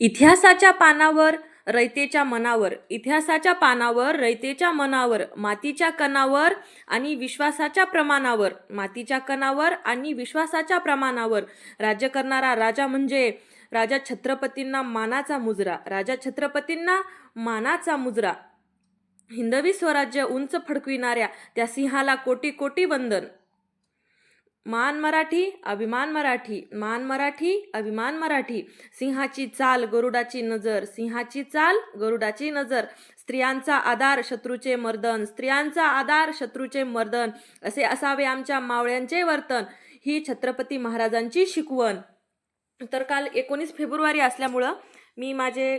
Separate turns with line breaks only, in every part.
इतिहासाच्या पानावर रयतेच्या मनावर. इतिहासाच्या पानावर रयतेच्या मनावर मातीच्या कणावर आणि विश्वासाच्या प्रमाणावर. मातीच्या कणावर आणि विश्वासाच्या प्रमाणावर. राज्य करणारा राजा म्हणजे राजा छत्रपतींना मानाचा मुजरा. राजा छत्रपतींना मानाचा मुजरा. हिंदवी स्वराज्य उंच फडकविणाऱ्या त्या सिंहाला कोटी कोटी वंदन. मान मराठी अभिमान मराठी मान मराठी अभिमान मराठी. सिंहाची चाल गरुडाची नजर. सिंहाची चाल गरुडाची नजर. स्त्रियांचा आधार शत्रूचे मर्दन. स्त्रियांचा आधार शत्रूचे मर्दन. असे असावे आमच्या मावळ्यांचे वर्तन. ही छत्रपती महाराजांची शिकवण. तर काल एकोणीस फेब्रुवारी असल्यामुळं मी माझे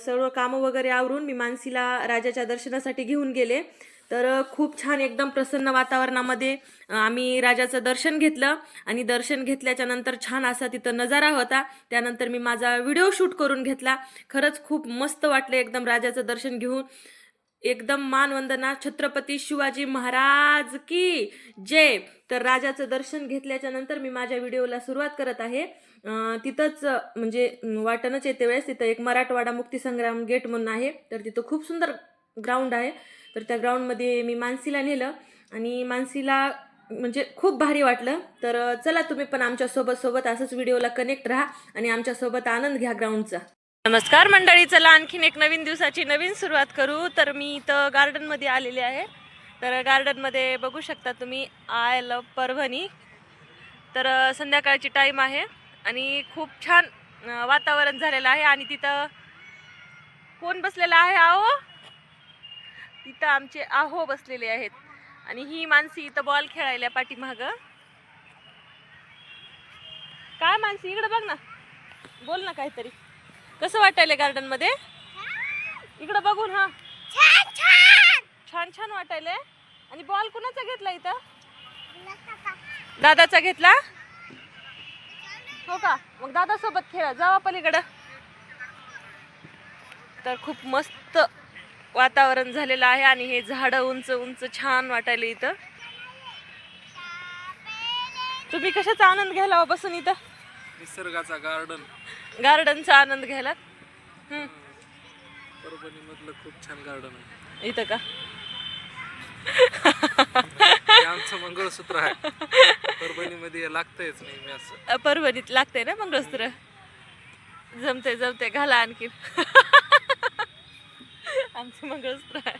सर्व कामं वगैरे आवरून मी मानसीला राजाच्या दर्शनासाठी घेऊन गेले. तर खूप छान एकदम प्रसन्न वातावरणामध्ये आम्ही राजाचं दर्शन घेतलं आणि दर्शन घेतल्याच्या नंतर छान असा तिथं नजारा होता. त्यानंतर मी माझा व्हिडिओ शूट करून घेतला. खरंच खूप मस्त वाटलं एकदम राजाचं दर्शन घेऊन. एकदम मानवंदना छत्रपती शिवाजी महाराज की जय! तर राजाचं दर्शन घेतल्याच्या नंतर मी माझ्या व्हिडिओला सुरुवात करत आहे. तिथंच म्हणजे वाटणच येते वेळेस तिथं एक मराठवाडा मुक्तीसंग्राम गेट म्हणून आहे. तर तिथं खूप सुंदर ग्राउंड आहे. तर त्या ग्राउंडमध्ये मी मानसीला नेलं आणि मानसीला म्हणजे खूप भारी वाटलं. तर चला तुम्ही पण आमच्यासोबत सोबत असंच व्हिडिओला कनेक्ट राहा आणि आमच्यासोबत आनंद घ्या ग्राउंडचा. नमस्कार मंडळी चला आणखीन एक नवीन दिवसाची नवीन सुरुवात करू. तर मी इथं गार्डनमध्ये आलेले आहे. तर गार्डनमध्ये बघू शकता तुम्ही आय लव परभणी तर संध्याकाळची टाईम आहे आणि खूप छान वातावरण झालेलं आहे आणि तिथं कोण बसलेला आहे आहो? तिथं आमचे आहो बसलेले आहेत. आणि ही माणसी इथं बॉल खेळायला पाठीमागं. काय मानसी इकडे बघ ना. बोल ना काहीतरी. कसं वाटायलंय गार्डनमध्ये? इकडं बघून हा. छान छान! वाटायलंय. आणि बॉल कुणाचा घेतला इथं? दादाचा घेतला? हो का? मग दादा सोबत खेळा. जावा पलीकडं. तर खूप मस्त वातावरण झालेलं आहे आणि हे झाडं उंच उंच छान वाटायला इथं. तुम्ही कशाचा आनंद घ्यायला बसून इथं?
निसर्गाचा गार्डन
गार्डनचा आनंद घ्यायला
परभणी मधलं खूप छान गार्डन आहे.
इथं का?
आमचं मंगळसूत्र आहे. परभणी मध्ये लागतंयच नेहमी असं.
परभणीत लागते ना मंगळसूत्र? जमते जमते घाला आणखी आमचं मंगळसूत्र आहे.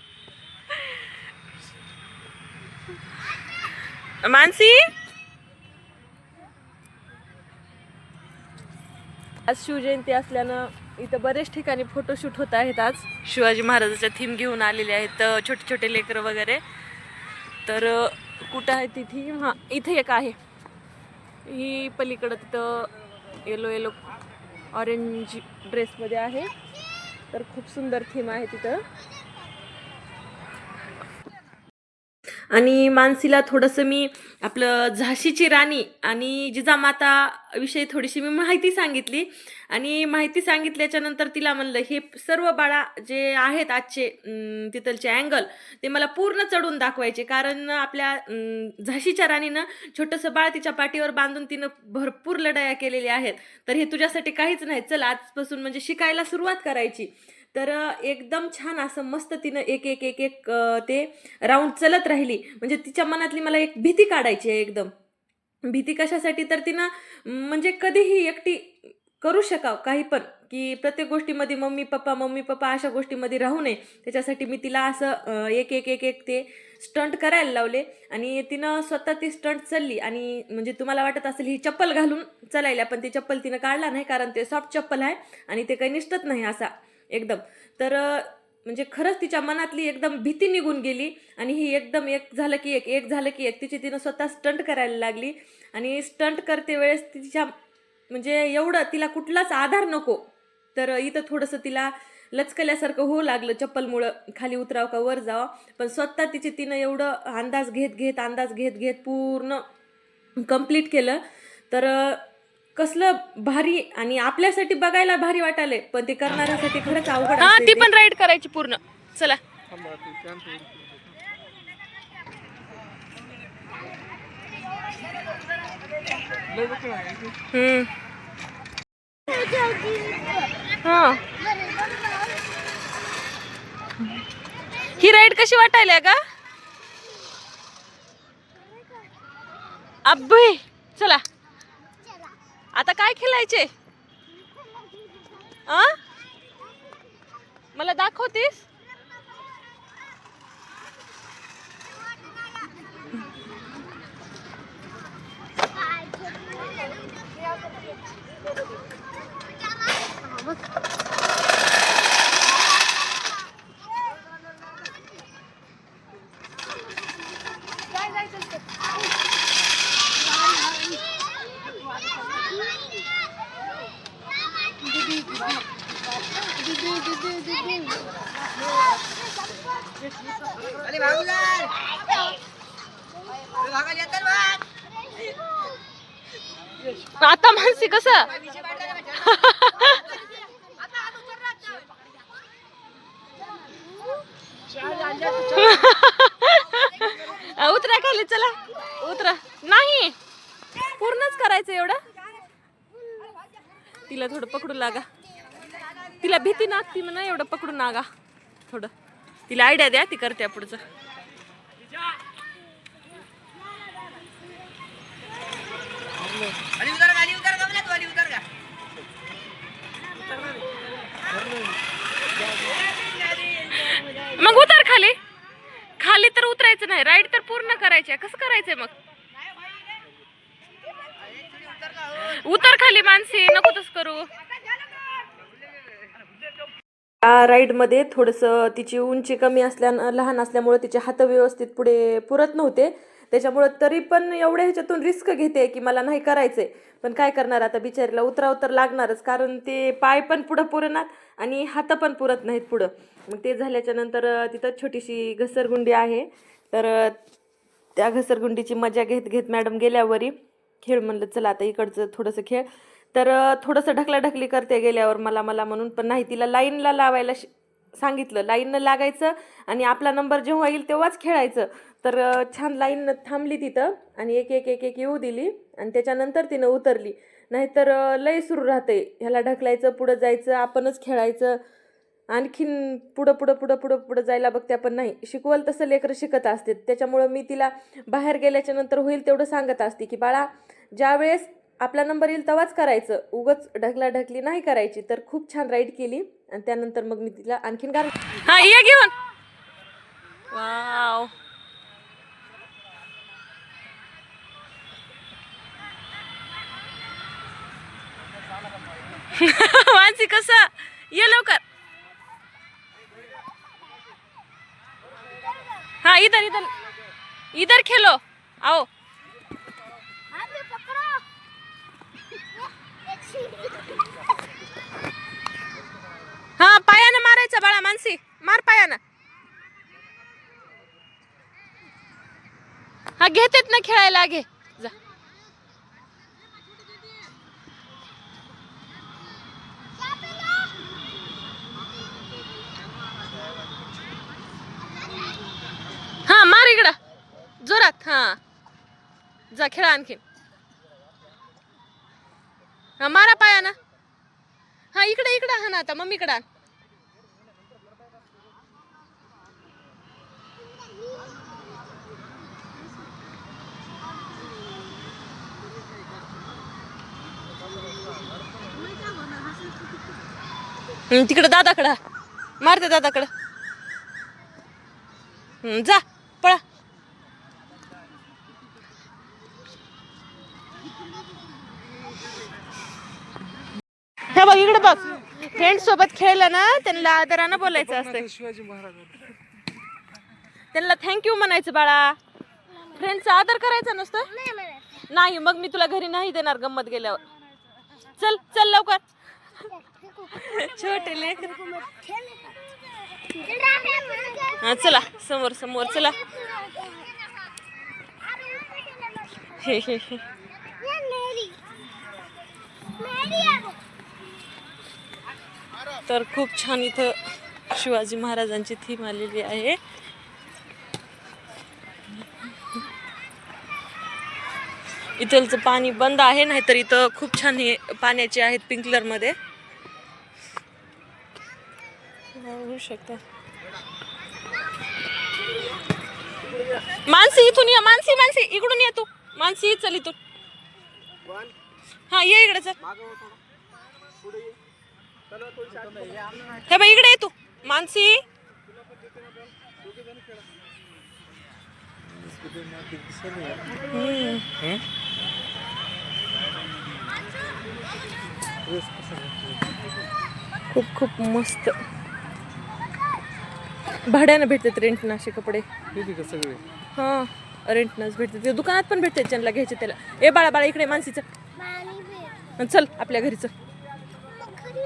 मानसी? आज शिवजयंती असल्यानं इथं बरेच ठिकाणी फोटोशूट होत आहेत आज. शिवाजी महाराजाच्या थीम घेऊन आलेले आहेत छोटे छोटे लेकरं वगैरे. तर कुठं आहे ती थीम हां इथे एक आहे. ही पलीकडं तिथं येलो येलो ऑरेंज ड्रेसमध्ये आहे. तर खूप सुंदर थीम आहे तिथं. आणि मानसीला थोडंसं मी आपलं झाशीची राणी आणि जिजामाता विषयी थोडीशी मी माहिती सांगितली. आणि माहिती सांगितल्याच्या नंतर तिला म्हणलं हे सर्व बाळा जे आहेत आजचे तिथलचे अँगल ते मला पूर्ण चढून दाखवायचे. कारण आपल्या झाशीच्या राणीनं छोटंसं बाळ तिच्या पाठीवर बांधून तिनं भरपूर लढाया केलेल्या आहेत. तर हे तुझ्यासाठी काहीच नाही. चल आजपासून म्हणजे शिकायला सुरुवात करायची. तर एकदम छान असं मस्त तिनं एक एक एक एक ते राऊंड चलत राहिली. म्हणजे तिच्या मनातली मला एक भीती काढायची आहे एकदम. भीती कशासाठी? तर तिनं म्हणजे कधीही एकटी करू शकाव काही पण की प्रत्येक गोष्टीमध्ये मम्मी पप्पा मम्मी पप्पा अशा गोष्टीमध्ये राहू नये. त्याच्यासाठी मी तिला असं एक एक एक एक ते स्टंट करायला लावले आणि तिनं स्वतः ती स्टंट चालली आणि म्हणजे तुम्हाला वाटत असेल ही चप्पल घालून चालायला पण ती चप्पल तिनं काढला नाही कारण ते सॉफ्ट चप्पल आहे आणि ते काही निष्ठत नाही असा एकदम. तर म्हणजे खरंच तिच्या मनातली एकदम भीती निघून गेली आणि ही एकदम एक झालं की एक एक झालं की एक. तिची तिनं स्वतः स्टंट करायला लागली आणि स्टंट करते वेळेस तिच्या म्हणजे एवढं तिला कुठलाच आधार नको. तर इथं थोडंसं तिला लचकल्यासारखं होऊ लागलं चप्पलमुळं खाली उतरावं का वर जावं. पण स्वतः तिची तिनं एवढं अंदाज घेत घेत अंदाज घेत घेत पूर्ण कंप्लीट केलं. तर कसलं भारी आणि आपल्यासाठी बघायला भारी वाटायलंय पण ते करणाऱ्यासाठी खरंच अवघड हा ती. पण राईड करायची पूर्ण. चला. हम्म. हा. ही राईड कशी वाटायला का अब्बे चला. आता काय खेळायचे? आ? मला दाखवतीस? आता मानसी कसं? उतरा खाली चला. उतरा. नाही. पूर्णच करायचं एवढं? तिला थोडं पकडून लागा. तिला भीती नागती म्हणा एवढं पकडून लागा थोडं. तिला आयडिया द्या ती करते पुढचं. मग उतर खाली. खाली तर उतरायचं नाही राईड तर पूर्ण करायची कसं करायचंय मग? उतर खाली मानसी नको तस करू. त्या राईडमध्ये थोडंसं तिची उंची कमी असल्यानं लहान असल्यामुळे तिचे हात व्यवस्थित पुढे पुरत नव्हते. त्याच्यामुळं तरी पण एवढ्या ह्याच्यातून रिस्क घेते की मला नाही करायचंय. पण काय करणार आता? बिचारीला उतराव तर लागणारच. कारण ते पाय पण पुढं पुरणार आणि हात पण पुरत नाहीत पुढं. मग ते झाल्याच्यानंतर तिथं छोटीशी घसरगुंडी आहे. तर त्या घसरगुंडीची मजा घेत घेत मॅडम गेल्यावरी खेळ म्हणलं चला आता इकडचं थोडंसं खेळ. तर थोडंसं ढकलाढकली करते गेल्यावर मला मला म्हणून. पण नाही तिला लाईनला लावायला शि- सांगितलं. लाईननं लागायचं आणि आपला नंबर जेव्हा येईल तेव्हाच खेळायचं. तर छान लाईननं थांबली तिथं आणि एक एक एक एक येऊ दिली आणि त्याच्यानंतर तिनं उतरली. नाहीतर लय सुरू राहते. ह्याला ढकलायचं पुढं जायचं आपणच खेळायचं. आणखीन पुढं पुढं पुढं पुढं पुढं जायला बघते आपण. नाही शिकवल तसं लेकरं शिकत असते त्याच्यामुळं मी तिला बाहेर गेल्याच्यानंतर होईल तेवढं सांगत असते की बाळा ज्यावेळेस आपला नंबर येईल तेव्हाच करायचं. उगच ढकला ढकली नाही करायची. तर खूप छान राईड केली. आणि त्यानंतर मग मी तिला आणखीन गार हा ये घेऊन. वाव मानसी कसं? ये लवकर. हाँ इधर इधर. इधर खेलो. आओ. हा पायानं मारायचं बाळा मानसी. मार पायानं. हा घेतेत ना खेळायला घे. जा. हा मार इकडं. जोरात हा. जा खेळा आणखीन. हा मारा पायानं. हा इकडे इकडे हा ना आता मम्मीकडे आण. हम्म, तिकडे दादाकडं मारते दादाकडं. जा पळा. हे बघ इकडे बघ. फ्रेंड सोबत खेळलं ना त्यांना आदरानं बोलायचं असतं
शिवाजी महाराज
त्यांना थँक्यू म्हणायचं बाळा. फ्रेंडचा आदर करायचा नसतं नाही मग मी तुला घरी नाही देणार गंमत गेल्यावर. चल चल लवकर. छोटे हा चला समोर समोर चला. हे हे हे. तर खूप छान इथं शिवाजी महाराजांची थीम आलेली आहे. इथलचं पाणी बंद आहे नाहीतर इथं खूप छान हे पाण्याचे आहेत पिंकलरमध्ये बघू शकता. मानसी इथून ये मानसी मानसी इकडून ये तू. मानसी चल इथून. हा ये इकडे चल. हे बाई इकडे ये तू. मानसी. खूप खूप मस्त. भाड्यानं भेटतात रेंटनं असे कपडे.
सगळे हा सगळे
हां भेटतात. ते दुकानात पण भेटतात ज्यांना घ्यायचे त्याला. ए बाळा बाळा इकडे मानसीचं. चल आपल्या घरी चल
यूट्यूब चॅनल असेल का